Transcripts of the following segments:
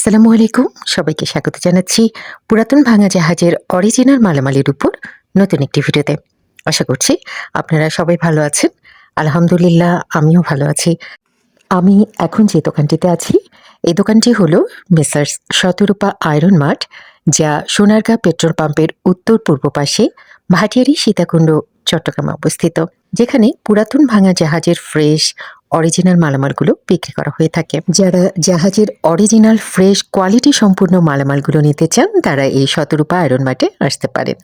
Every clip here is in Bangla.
আসসালামু আলাইকুম। সবাইকে স্বাগত জানাচ্ছি পুরাতন ভাঙা জাহাজের অরিজিনাল মালামালির উপর নতুন একটি ভিডিওতে। আশা করছি আপনারা সবাই ভালো আছেন। আলহামদুলিল্লাহ, আমিও ভালো আছি। আমি এখন যে দোকানটিতে আছি, এই দোকানটি হলো মেসার্স শতরূপা আয়রন মার্ট, যা সোনারগাঁ পেট্রোল পাম্পের উত্তর পূর্ব পাশে ভাটিয়ারি সীতাকুণ্ড, চট্টগ্রামে অবস্থিত, যেখানে পুরাতন ভাঙা জাহাজের ফ্রেশ অরিজিনাল মালামালগুলো বিক্রি করা হয়ে থাকে। যারা জাহাজের অরিজিনাল ফ্রেশ কোয়ালিটি সম্পূর্ণ মালামালগুলো নিতে চান তারা এই শতরূপা আয়রন মার্টে আসতে পারেন।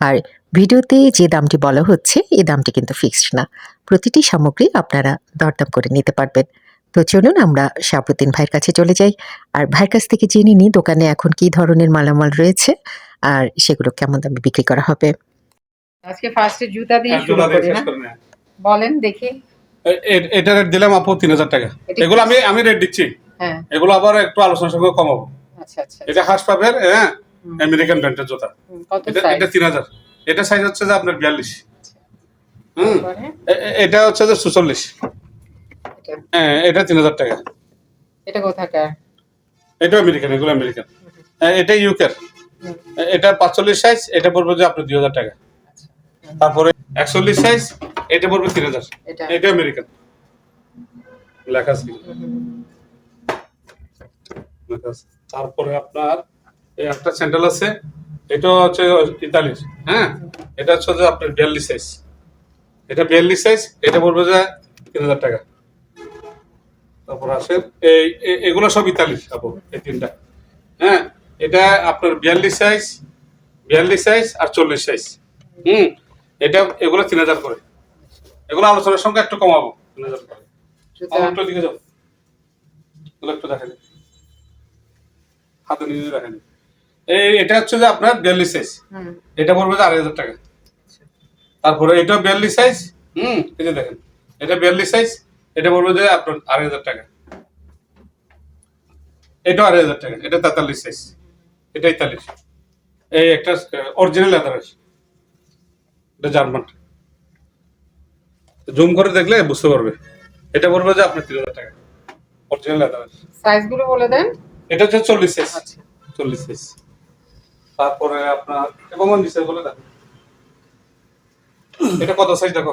আর ভিডিওতে যে দামটি বলা হচ্ছে এই দামটি কিন্তু ফিক্সড না। প্রতিটি সামগ্রী আপনারা দরদাম করে নিতে পারবেন। তো চলুন আমরা শাহাবুদ্দিন ভাইয়ের কাছে চলে যাই। আর ভাইয়ের কাছ থেকে জেনে নিই দোকানে এখন কি ধরনের মালামাল রয়েছে আর সেগুলো কেমন দামে বিক্রি করা হবে। আজকে ফার্স্টে জুতা দিয়ে শুরু করি না। বলেন দেখি। এটা রেট দিলাম আপু তিন হাজার টাকা। এগুলো আমি আমি রেট দিচ্ছি। হ্যাঁ। এগুলো আবার একটু আলোচনার সঙ্গে কমাবো আচ্ছা আচ্ছা এটা হাঁস পাবের হ্যাঁ আমেরিকান ব্র্যান্ডের জুতা। এটা তিন হাজার। এটা সাইজ হচ্ছে যে আপনার বিয়াল্লিশ। হুম। এটা হচ্ছে যে সুচল্লিশ হ্যাঁ এটা তিন হাজার টাকা। এটা কোথাকার? এটা আমেরিকান এগুলো আমেরিকান এটা ইউকের এটা পাঁচচল্লিশ সাইজ এটা পড়বে যে আপনার দুই হাজার টাকা। আচ্ছা। তারপরে একচল্লিশ সাইজ এটা পড়বে তিন হাজার। এটা। এটা আমেরিকান লেখা আছে। তারপরে আপনার এই একটা স্যান্ডেল আছে। এটা হচ্ছে ইতালির হ্যাঁ? এটা হচ্ছে যে আপনার বিয়াল্লিশ সাইজ এটা বিয়াল্লিশ সাইজ এটা পড়বে যে তিন হাজার টাকা। তারপর আসে এই এগুলো সব ইতালির আপু এই তিনটা। হ্যাঁ? এটা আপনার বিয়াল্লিশ সাইজ বিয়াল্লিশ সাইজ আর চল্লিশ সাইজ হুম? এটা এগুলো তিন হাজার করে। এগুলো আলোচনার সঙ্গে একটু কমাবো তিন হাজার করে। একটু দিকে এগুলো একটু দেখেন হাতে নিজে দেখেন এই এটা হচ্ছে যে আপনার বিয়াল্লিশ সাইজ এটা পড়বে যে আড়াই হাজার টাকা। তারপরে এটা বিয়াল্লিশ সাইজ হুম এই যে দেখেন। এটা বিয়াল্লিশ সাইজ এটা পড়বে যে আপনার আড়াই হাজার টাকা। এটা আড়াই হাজার টাকা এটা তেতাল্লিশ সাইজ এটা ইতালিশ এই একটা অরিজিনাল লেদারের এটা জার্মান। জুম করে দেখলে বুঝতে পারবে। এটা পড়বে যে আপনার তিন হাজার টাকা। অরিজিনাল লেদারের সাইজগুলো বলে দেন। এটা হচ্ছে চল্লিশ সাইজ আচ্ছা। চল্লিশ সাইজ তারপরে আপনার এবং নিচে বলে দেন এটা কত সাইজ দেখো?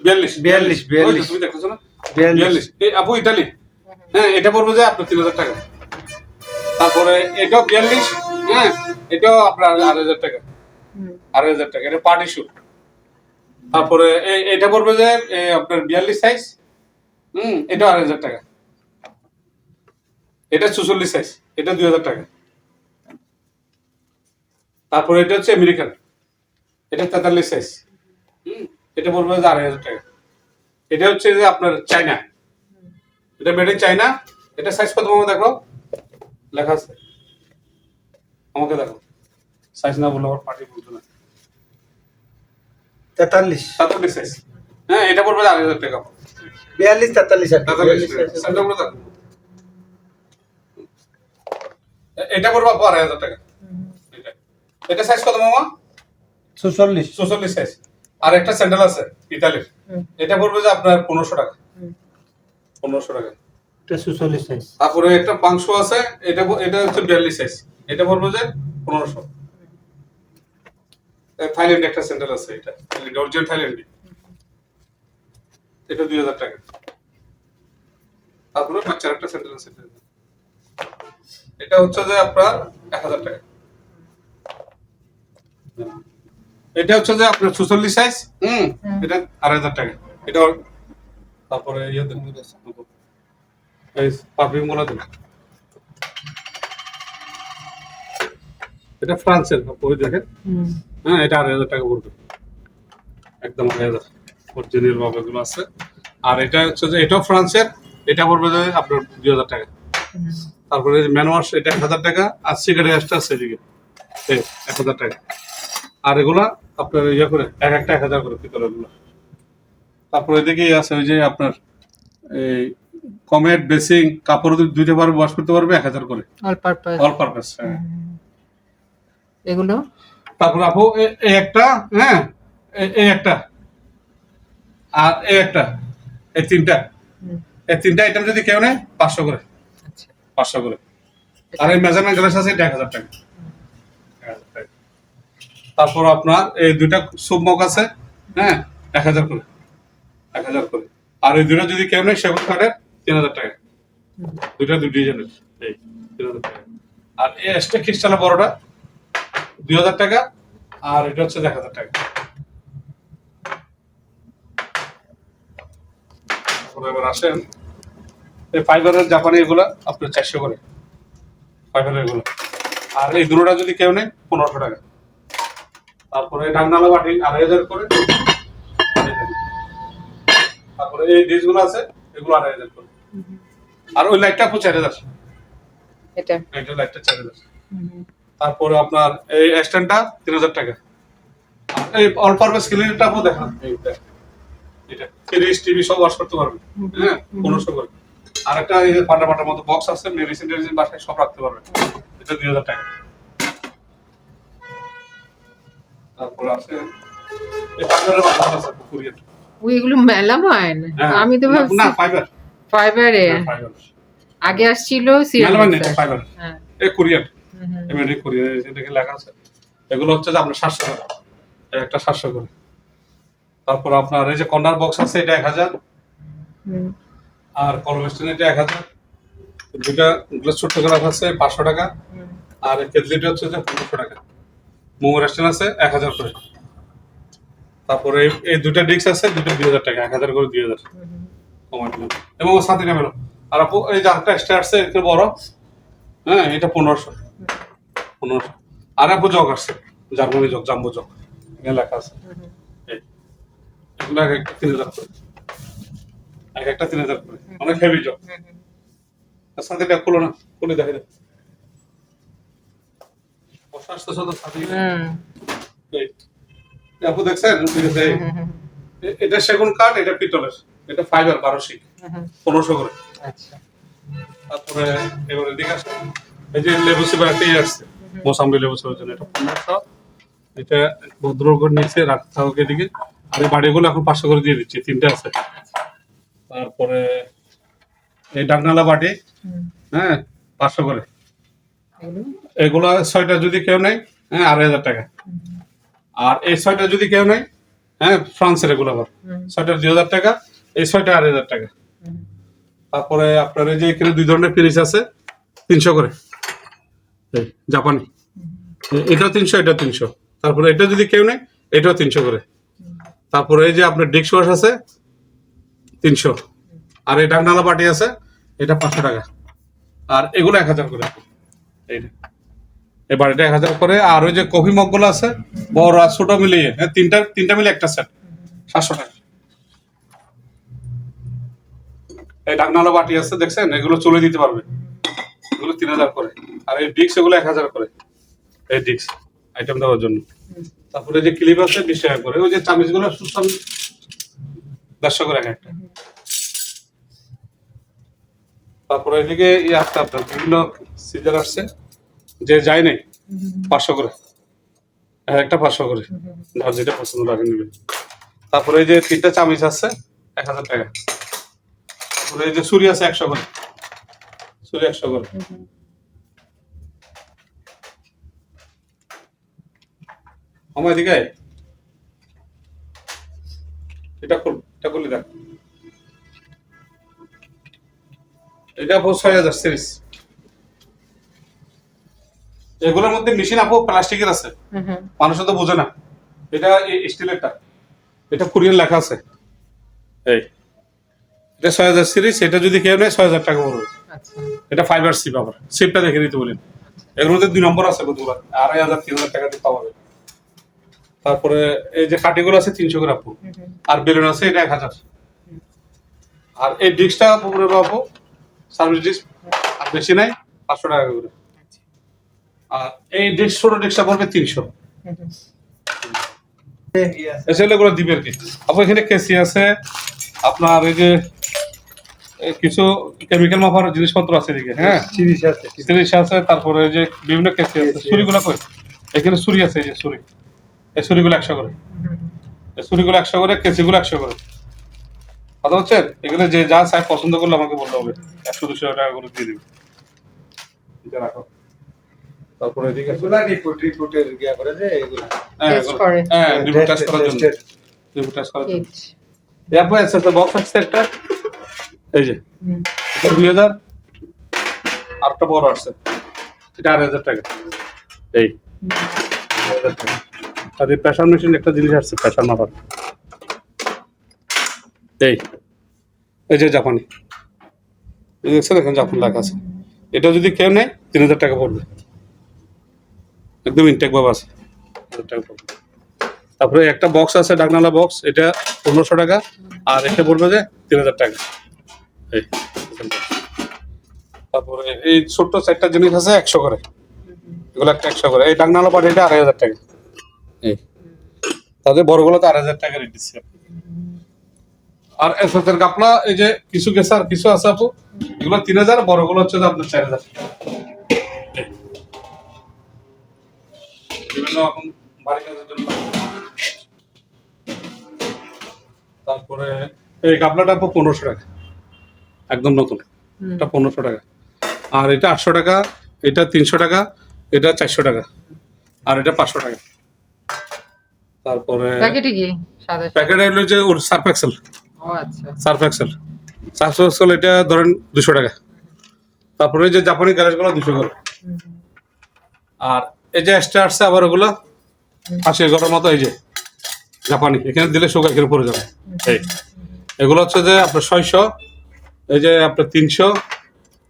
বিয়াল্লিশ। বিয়াল্লিশ, বিয়াল্লিশ। তুমি দেখতেছো না? বিয়াল্লিশ। এই আপু ইটালি হ্যাঁ। এটা পড়বে যে আপনার তিন হাজার টাকা। তারপরে এটাও বিয়াল্লিশ। হ্যাঁ এটাও আপনার আড়াই হাজার টাকা। আড়াই হাজার টাকা, এটা পার্টি তারপরে এটা পড়বে যে আপনার বিয়াল্লিশ সাইজ এটা আড়াই হাজার টাকা। এটা চুচল্লিশ সাইজ এটা দুই হাজার টাকা। তারপরে এটা হচ্ছে আমেরিকান এটা তেতাল্লিশ সাইজ এটা পড়বে যে আড়াই হাজার টাকা। এটা হচ্ছে যে আপনার চাইনা এটা মেড ইন চাইনা এটা সাইজ কত দেখো? লেখা আছে। আমাকে দেখো। সাইজ না বললে পার্টি বলতো না। তেতাল্লিশ। সাতচল্লিশ সাইজ হ্যাঁ এটা পড়বে আড়াই হাজার টাকা। বিয়াল্লিশ তেতাল্লিশ এটা পড়বে আপু আড়াই হাজার টাকা। এটা। সাইজ কত মামা? সাইজ আর একটা স্যান্ডেল আছে ইতালির। এটা পড়বে যে আপনার পনেরোশো টাকা। পনেরোশো টাকা। এটা সাইজ তারপরে একটা মাংস আছে এটা এটা হচ্ছে বিয়াল্লিশ সাইজ এটা পড়বে যে পনেরোশো। থাইল্যান্ড একটা স্যান্ডেল আছে এটা। Original Thailand. এটা দুই হাজার টাকা। তারপরে বাচ্চার একটা স্যান্ডেল আছে এটা। হচ্ছে যে আপনার এক হাজার টাকা। এটা হচ্ছে যে আপনার চুচল্লিশ সাইজ হুম। এটা আড়াই হাজার টাকা। এটা তারপরে ইয়ে পারফিউমগুলো দেন। এটা ফ্রান্সের ওই দেখেন? হ্যাঁ এটা আড়াই হাজার টাকা পড়বে। একদম আড়াই হাজার। অরিজিনাল ভাবে এগুলো আছে। আর এটা হচ্ছে যে এটাও ফ্রান্সের এটা পড়বে যে আপনার দুই হাজার টাকা। তারপরে ম্যান ওয়াশ এটা এক হাজার টাকা আর সিগারেট অ্যাশটা আছে এদিকে। এক হাজার টাকা। আর এগুলা আপনার ইয়ে করে এক একটা এক হাজার করে পিতলের এগুলো। তারপরে এদিকে আছে ওই যে আপনার এই কমেট বেসিং কাপড় দু- ধুইতে পারবে ওয়াশ করতে পারবে এক হাজার করে। অল পারপাস অল পারপাস হ্যাঁ। এগুলো? তারপর আপু এই একটা হ্যাঁ? এই একটা। আর এই একটা এই তিনটা। এই তিনটা আইটেম যদি কেউ নেয় পাঁচশো করে। আচ্ছা। পাঁচশো করে। আর এই মেজারমেন্ট গ্লাস আছে এক হাজার টাকা। তারপর আপনার এই দুইটা সুপ মগ আছে হ্যাঁ? এক হাজার করে। এক হাজার করে। আর এই দুইটা যদি কেউ নেয় সেগুন কাঠের তিন হাজার টাকা। দুইটা দুই ডিজাইনের। এই তিন হাজার টাকা। আর এই এক্সট্রা খ্রিস্টানের বড়টা দুই হাজার টাকা আর এটা হচ্ছে এক হাজার টাকা। এবার আসেন। এই ফাইবারের জাপানি এগুলো আপনার চারশো করে। ফাইবারের এগুলো। আর এই দুটোটা যদি কেউ নেই পনেরোশো টাকা। তারপরে ডাকনালা বাটি আড়াই হাজার করে। তারপরে এই ডিশগুলো আছে এগুলো আড়াই হাজার করে। আর ওই লাইটটা আপনার চার হাজার। এটা। লাইটটা চার হাজার। তারপরে আপনার এই স্ট্যান্ডটা তিন হাজার টাকা। এই অল পারপাস ক্লিনারটা আপনি দেখান এইটা এটা ফ্রিজ টিভি সব ওয়াশ করতে পারবেন হ্যাঁ পনেরোশো করে। আর একটা এই যে পাটা পাটার মতো বক্স আছে মেডিসিন টেডিসিন বাসায় সব রাখতে পারবেন এটা দুই হাজার টাকা। তারপরে আছে এই বাজার আছে কুরিয়ার হ্যাঁ আমি তো ভাবছি না ফাইবার ফাইবারে ফাইবার আগে আসছিল মেলা মানে ফাইবার হ্যাঁ। এই কুরিয়ার। এমনি কুরিয়ার এটাকে লেখা আছে। এগুলো হচ্ছে যে আপনার সাতশো একটা সাতশো করে। তারপর আপনার এই যে কর্নার বক্স আছে এটা এক হাজার। আর এটা এক হাজার। দুটা গ্লাস ছোট্ট গ্লাস আছে পাঁচশো টাকা। আর কেটলিটা হচ্ছে যে পনেরোশো টাকা। মোমো রেস্টুরেন্ট আছে এক হাজার করে। তারপরে এই- দুটা ডিস্ক আছে দুটো দুই হাজার টাকা এক হাজার করে দুই হাজার। কমাই দিলাম। এবং সাথে নেবেন। আর এই যে আরেকটা এক্সট্রা আসছে একটু বড়। হ্যাঁ এটা পনেরোশো। পনেরোশো আর আপু জগ আসছে জার্মানি জগ জাম্বো জগ এখানে লেখা আছে। এগুলো এক একটা তিন হাজার করে। এক একটা তিন হাজার করে। অনেক হেভি জগ সাথে এটা খুলো না খুলে দেখে বসা সাথে। এই আপু দেখছেন? আছে এটা সেগুন কাঠ এটা পিতলের। এটা ফাইবার বারোশি পনেরোশো করে। আচ্ছা। তারপরে এবারে দিকে আসে এই যে লেবু সিবা একটা ইয়ে আসছে। মোসাম্বি লেবু সিবার জন্য। এটা পনেরোশো এটা ভদ্র করে নিচে রাখতে হবে এদিকে। আর এই বাড়িগুলো এখন পাঁচশো করে দিয়ে দিচ্ছি, তিনটে আছে। তারপরে এই ডাকনালা বাটি হ্যাঁ পাঁচশো করে। এগুলো ছয়টা যদি কেউ নেই হ্যাঁ আড়াই হাজার টাকা। আর এই ছয়টা যদি কেউ নেই হ্যাঁ ফ্রান্সের এগুলো আবার। ছয়টা দুই হাজার টাকা, এই ছয়টা আড়াই হাজার টাকা। তারপরে আপনার এই যে এখানে দুই ধরনের ফিনিশ আছে, তিনশো করে। জাপানি। এটাও তিনশো এটা তিনশো। তারপরে এটা যদি কেউ নেই এটাও তিনশো করে। তারপরে এই যে আপনার ডিক্স ওয়াশ আছে তিনশো। আর এই ডাকনালা পাটি আছে এটা পাঁচশো টাকা। আর এগুলো এক হাজার করে। এই বাড়িটা এক হাজার করে। আর ওই যে কফি মগগুলো আছে বড় আর ছোট মিলিয়ে হ্যাঁ, তিনটা তিনটা মিলে একটা সেট সাতশো টাকা। এই ডাকনালা বাটি আছে দেখছেন? এগুলো চলে দিতে পারবে। এগুলো তিন হাজার করে। আর এই ডিক্স এগুলো এক হাজার করে। এই আইটেম দেওয়ার জন্য। তারপরে যে ক্লিপ আছে, বিশ টাকা করে। ওই যে চামিচগুলো সুসাম দেড়শো করে এক একটা। তারপরে এদিকে ই আসছে আপনার বিভিন্ন সিজার আসছে। যে যায় নাই, পাঁচশো করে। এক একটা পাঁচশো করে। যার যেটা পছন্দ লাগে নেবে। তারপরে এই যে তিনটা চামিচ আছে, এক হাজার টাকা। তারপরে যে সুরি আছে একশো করে। সুরি একশো করে। আমার এদিকে এটা খুল এটা খুলে দেখ। এটা আপু ছয় হাজার সিরিজ। এগুলোর মধ্যে মেশিন আপু প্লাস্টিকের আছে। মানুষ তো বোঝে না। এটা স্টিলেরটা। এটা কোরিয়ান লেখা আছে। এই। এটা ছয় হাজার সিরিজ এটা যদি কেউ নেয় ছয় হাজার টাকা পড়বে। আচ্ছা। এটা ফাইবার সিপ আবার। সিপটা দেখে দিতে বলেন। এর মধ্যে দুই নম্বর আছে কতগুলো আড়াই হাজার তিন হাজার টাকা দিয়ে পাওয়া যাবে তারপরে এই যে কাটিগুলো আছে তিনশো হুম। আর বেলুন আছে এটা এক হাজার। আর এই ডিস্কটা পুকুরে পাবো সার্ভিস ডিস্ক আর বেশি নাই পাঁচশো টাকা করে। আর এই ডিস্ক ছোট ডিস্কটা পড়বে তিনশো। এগুলো দিবে আর কি? আপনার এখানে কেসি আছে আপনার এই যে কিছু কেমিক্যাল মাপার জিনিসপত্র আছে এদিকে হ্যাঁ? তিরিশ আছে সিরিজ। আছে তারপরে যে বিভিন্ন কেসি আছে ছুরিগুলো কই? এখানে ছুরি আছে এই যে ছুরি। এই ছুরিগুলো একশো করে। এই ছুরিগুলো একশো করে কেসিগুলো একশো করে। কথা হচ্ছেন এখানে যে যা সাইজ পছন্দ করলে আমাকে বলতে হবে। একশো দুশো টাকা করে দিয়ে দিবে। এটা রাখো। তারপরে এদিকে এগুলা রিপোর্ট রিপোর্টের গিয়া করে যে এগুলা। হ্যাঁ, এগুলো-। হ্যাঁ রিপোর্ট টেস্ট করার জন্য। রিপোর্ট টেস্ট করার জন্য। এরপর আছে একটা বক্স আছে একটা। এই যে। দুই হাজার। আর একটা বড় আসছে এটা আড়াই হাজার টাকা। এই। হাজার টাকা। আর এই প্রেশার মেশিন একটা জিনিস আসছে প্রেশার মাপার। এই এই যে জাপানি। এই দেখছেন এখানে জাপান লেখা আছে। এটা যদি কেউ নেয়, তিন হাজার টাকা পড়বে। একদম ইনটেক ভাবে আছে। তারপরে একটা বক্স আছে, ডাকনালা বক্স এটা পনেরোশো টাকা, আর এটা পড়বে যে তিন হাজার টাকা। এই, তারপরে এই ছোট্ট চারটা জিনিস আছে একশো করে। এগুলো একটা একশো করে। এই ডাকনালা পাটি এটা আড়াই হাজার টাকা। তাদের বড়গুলো তো আড়াই হাজার টাকা রেট দিচ্ছে আর এসএসের কাপলা এই যে কিছু গেছে আর কিছু আছে আপু? এগুলো তিন হাজার বড়গুলো হচ্ছে যে আপনার চার হাজার বিভিন্ন রকম বাড়ি কাজের জন্য তারপরে এই কাপলাটা আপু পনেরোশো টাকা। একদম নতুন। এটা পনেরোশো টাকা। আর এটা আটশো টাকা এটা তিনশো টাকা এটা চারশো টাকা। আর এটা পাঁচশো টাকা। তারপরে প্যাকেটে কি সাদা প্যাকেট হলো যে ওর সার্ফ এক্সেল। ও আচ্ছা। Surf Excel. সার্ফ এক্সেল এটা ধরেন দুশো টাকা। তারপরে যে জাপানি গ্যারেজগুলো দুশো করে। আর এই যে এক্সট্রা আসছে আবার ওগুলো আশি এগারোর মতো এই যে জাপানি। এখানে দিলে শুকা এখানে পড়ে যাবে। এই। এগুলো হচ্ছে যে আপনার ছয়শো এই যে আপনার তিনশো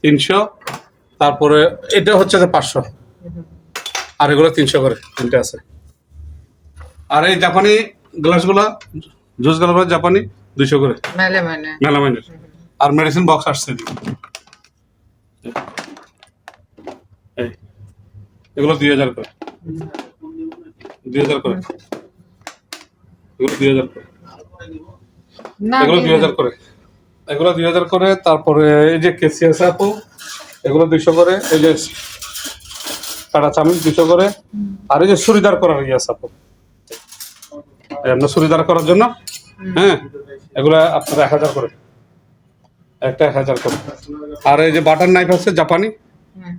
তিনশো তারপরে এটা হচ্ছে যে পাঁচশো। আর এগুলো তিনশো করে তিনটে আছে। আর এই জাপানি গ্লাসগুলো জুস গ্লাস জাপানি দুইশো করে। মেলে মেলামাইনের আর মেডিসিন বক্স আসছে এগুলো দুই হাজার করে। দুই হাজার করে। এগুলো দুই হাজার করে। এগুলো দুই হাজার করে। এগুলো দুই হাজার করে তারপরে এই যে কেসি আছে আপু এগুলো দুইশো করে। এই যে কাটা চামিচ দুইশো করে। আর এই যে চুড়িদার করার ইয়ে আছে আপু আপনার চুড়িদার করার জন্য? হ্যাঁ? এগুলো আপনার এক হাজার করে। একটা এক হাজার করে। আর এই যে বাটার নাইফ আছে জাপানি? হুম।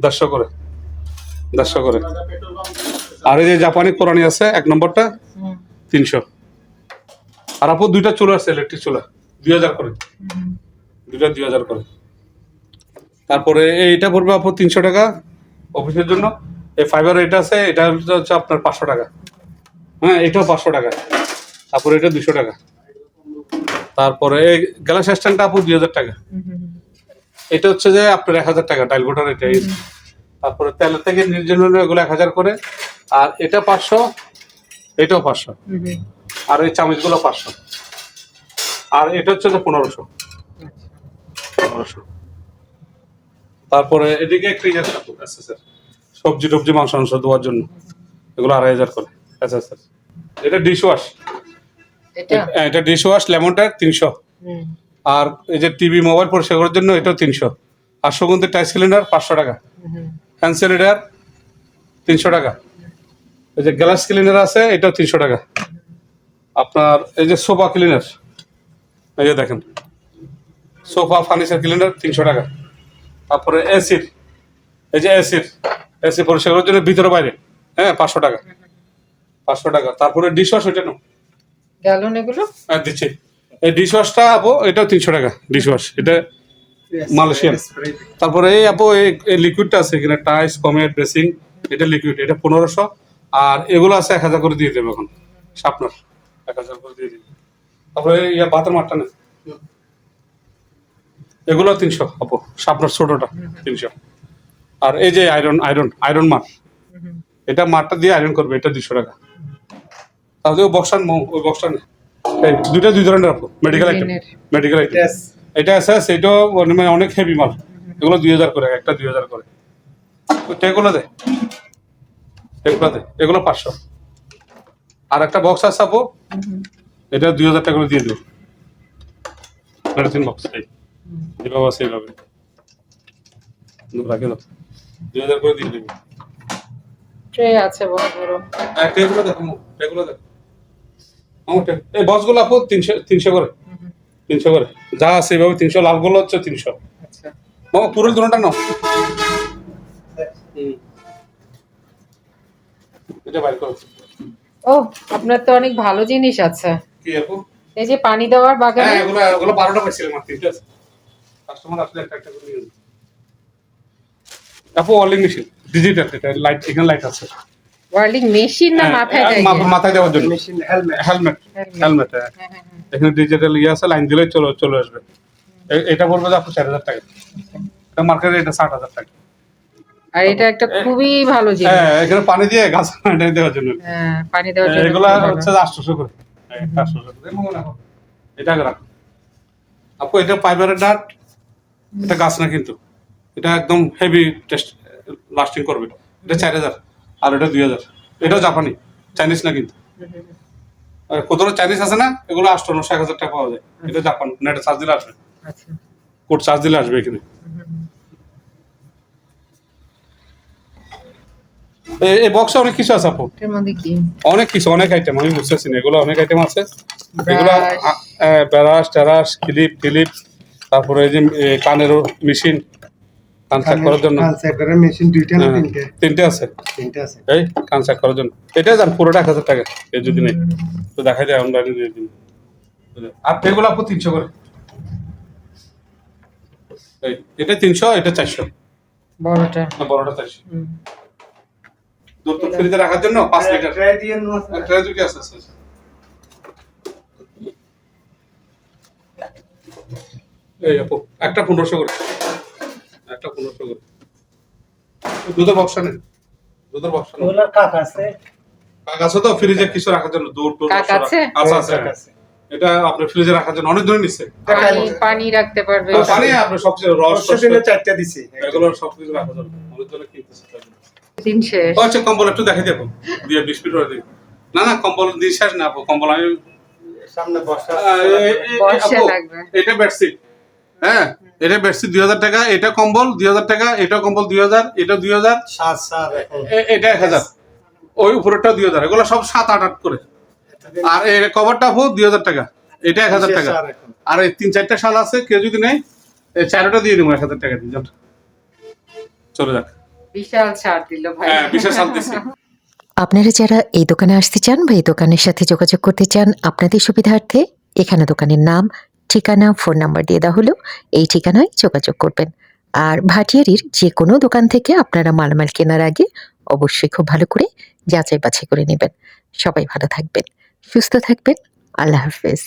দেড়শো করে। দেড়শো করে। আর এই যে জাপানি কোরআনি আছে এক নম্বরটা? তিনশো। আর আপু দুইটা চুলা আছে ইলেকট্রিক চুলা। দুই হাজার করে। দুইটা দুই হাজার করে। তারপরে এইটা পড়বে আপু তিনশো টাকা অফিসের জন্য। এই ফাইবার এটা আছে এটা হচ্ছে আপনার পাঁচশো টাকা। হ্যাঁ এটাও পাঁচশো টাকা। তারপরে এটা দুশো টাকা। তারপরে এই গ্যালাস স্ট্যান্ডটা আপু দুই হাজার টাকা। এটা হচ্ছে যে আপনার এক হাজার টাকা ডাইল গোটার এটা। তারপরে তেল থেকে নির্জন এগুলো এক হাজার করে। আর এটা পাঁচশো এটাও পাঁচশো। আর এই চামচগুলো পাঁচশো। আর এটা হচ্ছে যে পনেরোশো। পনেরোশো। তারপরে এদিকে একটা ইয়ে আছে আছে স্যার। সবজি টবজি মাংস মাংস দেওয়ার জন্য। এগুলো আড়াই হাজার করে। আচ্ছা স্যার এটা ডিশ ওয়াশ এটা? এটা ডিশ ওয়াশ লেমনটা তিনশো। আর এই যে টিভি মোবাইল পরিষ্কার করার জন্য এটাও তিনশো। আর সুগন্ধি টাইস সিলিন্ডার পাঁচশো টাকা। হ্যান্ড স্যানিটাইজার তিনশো টাকা। এই যে গ্যালাস ক্লিনার আছে এটাও তিনশো টাকা। আপনার এই যে সোফা ক্লিনার এই যে দেখেন। সোফা ফার্নিচার ক্লিনার তিনশো টাকা। তারপরে এসির এই যে এসির এসি পরিষ্কার করার জন্য ভিতরে বাইরে হ্যাঁ পাঁচশো টাকা। পাঁচশো টাকা। তারপরে ডিশ ওয়াশ ওইটা নো গ্যালন এগুলো? হ্যাঁ দিচ্ছি। এই ডিশ ওয়াশটা আপু এটাও তিনশো টাকা ডিশ ওয়াশ এটা মালয়েশিয়ান। তারপরে এই আপু এই লিকুইডটা আছে এখানে টাইস কমেট ড্রেসিং এটা লিকুইড এটা পনেরোশো। আর এগুলো আছে এক হাজার করে দিয়ে দেবে এখন শার্পনার এক হাজার করে দিয়ে দিবে। তারপরে ইয়া বাতের মাঠটা না এগুলো তিনশো আপু শার্পনার ছোটোটা তিনশো। আর এই যে আয়রন আয়রন আয়রন মাঠ এটা মাঠটা দিয়ে আয়রন করবে এটা দুশো টাকা। তাহলে ওই বক্সার ওই বক্সটা নেই দুইটা দুই ধরনের আপু মেডিকেল আইটেম মেডিকেল আইটেম. এটা আছে সেটাও মানে অনেক হেভি মাল। এগুলো দুই হাজার করে একটা দুই হাজার করে। এগুলো দে। এগুলো দে। এগুলো পাঁচশো। আর একটা বক্স আছে আপু। এটা দুই হাজার টাকা করে দিয়ে দেবো। মেডিসিন বক্স এই। যেভাবে আছে এইভাবে রাখে দাও দুই হাজার করে দিয়ে দেবো। ট্রে আছে বড় বড় একটা এগুলো দেখো দেখো। এই বক্সগুলো আপু তিনশো তিনশো করে। তিনশো করে। যা আছে এইভাবে তিনশো লালগুলো হচ্ছে তিনশো। আচ্ছা। মামা পুরো দুটোটা নাও। এটা বাইর করো। ও আপনার তো অনেক ভালো জিনিস আছে। কি আপু? এই যে পানি দেওয়ার হ্যাঁ এগুলো এগুলো বারোটা পাইছিলাম আর তিনটে আছে। কাস্টমার আসলে একটা একটা করে নিয়ে যাবে। আপু ওয়ার্লিং মেশিন ডিজিটাল এটা লাইট এখানে লাইট আছে। ওয়ার্লিং মেশিন না হ্যাঁ, মাথায় হ্যাঁ, দেয়? মাথায় দেওয়ার জন্য। Machine helmet helmet helmet. এখানে ডিজিটাল ইয়ে আছে লাইন দিলে চলে চলে আসবে। এটা বলবে যে আপনি চার হাজার টাকা। এটা মার্কেটে এটা ষাট হাজার টাকা। আর এটা একটা খুবই ভালো জিনিস। হ্যাঁ এখানে পানি দিয়ে গাছ দেওয়ার জন্য। হ্যাঁ পানি দেওয়ার জন্য এগুলা হচ্ছে করে। করে। এটা রাখো। আপু এটা ফাইবারের ডাট এটা গাছ না কিন্তু। এটা একদম হেভি টেস্ট লাস্টিং করবে। এটা চার হাজার আর এটা দুই হাজার। এটাও জাপানি চাইনিজ না কিন্তু। কত চাইনিজ আছে না এগুলো আটশো নশো এক হাজার টাকা পাওয়া যায়। এটা জাপান নেটে চার্জ দিলে আসবে। আচ্ছা। কোড চার্জ দিলে আসবে এখানে। এই- বক্সে অনেক কিছু আছে আপু। অনেক কিছু অনেক আইটেম আমি বুঝতেছি না। এগুলো অনেক আইটেম আছে। এগুলো। ব্যারাস টেরাস ক্লিপ ক্লিপ তারপরে এই যে কানের মেশিন। কান চেক করার জন্য। করার মেশিন দুইটা না হ্যাঁ, তিনটে? তিনটে আছে। তিনটে আছে। এই কান করার জন্য। এটাই যান পুরোটা এক হাজার টাকা। এই যদি নেই তো দেখাই যায় দিন আর এগুলো আপু তিনশো করে। এই এটা তিনশো এটা চারশো। বড়টা। না বড়টা চারশো। হুম। দুধ তো ফ্রিজে রাখার জন্য পাঁচ লিটার। দুটি আছে আছে, আছে। এই আপু একটা পনেরোশো করে। একটা পনেরোশো করে দুধের বক্সা নেই দুধের বক্সা নেই ওগুলোর কাক আছে। তো? ফ্রিজে কিছু রাখার জন্য দুধ কাক আছে? আছে আছে। এটা আপনার ফ্রিজে রাখার জন্য অনেক ধরে নিচ্ছে পানি পানি রাখতে পারবে। তো পানি আপনার সবচেয়ে রস দিনে চারটা দিছি। এগুলো সব কিছু রাখার জন্য। অনেক ধরে কিনতেছে দিন শেষ। আচ্ছা কম্বল একটু দেখে দেখো। দিয়ে বিশ মিনিট না না কম্বল দিয়ে শেষ না কম্বল আমি সামনে বর্ষা লাগবে। এটা বেডশিট হ্যাঁ এটা বেডশিট দুই হাজার টাকা এটা কম্বল দুই হাজার টাকা এটা কম্বল দুই হাজার এটা দুই হাজার। সাত সাত এটা এক হাজার। ওই উপরেরটা দুই হাজার। এগুলো সব সাত আট আট করে। আর এই কভারটা হোক দুই হাজার টাকা। এটা এক হাজার টাকা। আর এই তিন চারটা শাল আছে কেউ যদি নেই চারোটা দিয়ে দিব এক হাজার টাকা দিয়ে। চলে যাক। বিশাল ছাড় দিল ভাই। হ্যাঁ আপনারা যারা এই দোকানে আসতে চান বা এই দোকানের সাথে যোগাযোগ করতে চান আপনাদের সুবিধার্থে এখানে দোকানের নাম ঠিকানা ফোন নাম্বার দিয়ে দেওয়া হলো। এই ঠিকানায় যোগাযোগ করবেন। আর ভাটিয়ারির যে কোনো দোকান থেকে আপনারা মালামাল কেনার আগে অবশ্যই খুব ভালো করে যাচাই বাছাই করে নেবেন। সবাই ভালো থাকবেন, সুস্থ থাকবেন। আল্লাহ হাফেজ।